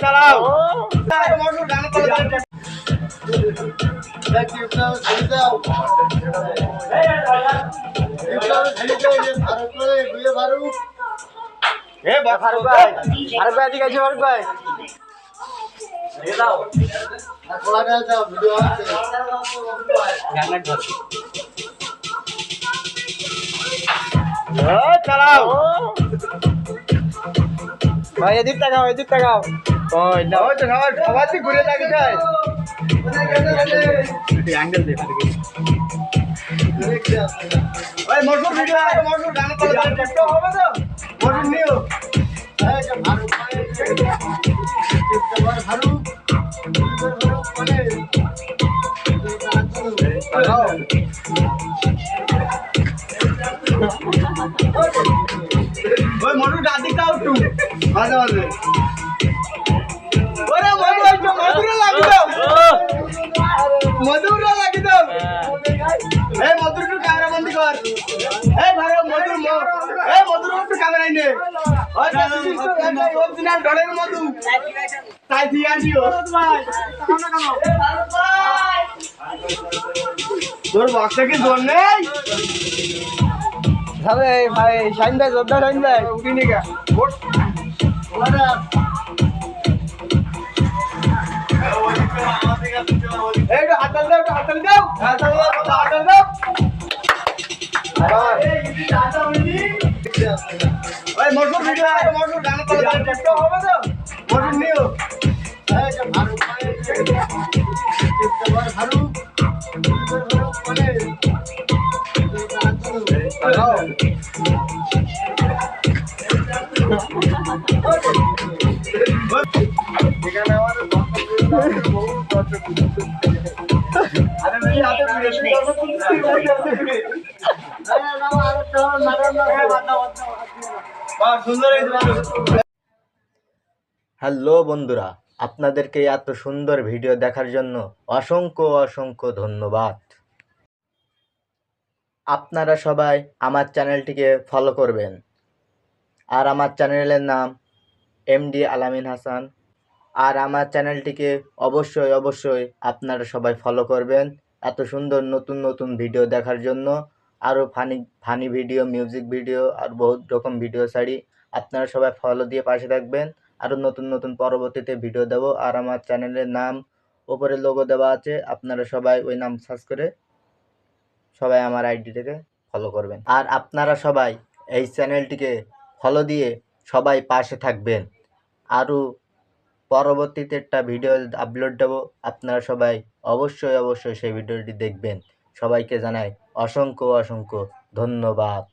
চালাও ফারুক ভাই ফারুক ভাই এদিকে আছে ফারুক ভাই চালাও। ভাই এদিক তাকাও এদিক তাকাও ওই না ওই তো সবার সবার দিক ঘুরে থাকে যায় অ্যাঙ্গেল দেখা ওই মরসুর ভিডিও মরসুর গান করে দাও কষ্ট হবে তো মরসুর নিও ওই দিকটা একটু মাঝে মাঝে ওরে মধু একটু মধুরে লাগি দাও। মধুরে লাগি দাও। এই মধুর একটু ক্যামেরা বন্দি কর। এই ভাই মধুর এই মধুর একটু ক্যামেরা নে। অরিজিনাল ডলের মধু। তাই দিয়ে আনিও। তোর বক্সে কি জোর নেই? তাহলে ভাই শাইন ভাই জোরদার শাইন ভাই উঠিনি কা মরসুর ভিডিও মরসুর গান হবে তো মরসুর নিও এখানে আমাদের হ্যালো বন্ধুরা, আপনাদেরকে এত সুন্দর ভিডিও দেখার জন্য অসংখ্য অসংখ্য ধন্যবাদ। আপনারা সবাই আমার চ্যানেলটিকে ফলো করবেন। আর আমার চ্যানেলের নাম এমডি আলামিন হাসান। আর আমার চ্যানেলটিকে অবশ্যই অবশ্যই আপনারা সবাই ফলো করবেন। এত সুন্দর নতুন নতুন ভিডিও দেখার জন্য। আরও funny funny video music video আর বহুত রকম ভিডিও ছাড়ি আপনারা সবাই ফলো দিয়ে পাশে থাকবেন। আরও নতুন নতুন পরবর্তীতে ভিডিও দেবো। আর আমার চ্যানেলের নাম ওপরে লোগো দেওয়া আছে। আপনারা সবাই ওই নাম সার্চ করে সবাই আমার আইডিটাকে ফলো করবেন। আর আপনারা সবাই এই চ্যানেলটিকে ফলো দিয়ে সবাই পাশে থাকবেন। আরও পরবর্তীতে একটা ভিডিও আপলোড দেবো। আপনারা সবাই অবশ্যই অবশ্যই সেই ভিডিওটি দেখবেন। সবাইকে জানাই অসংখ্য অসংখ্য ধন্যবাদ।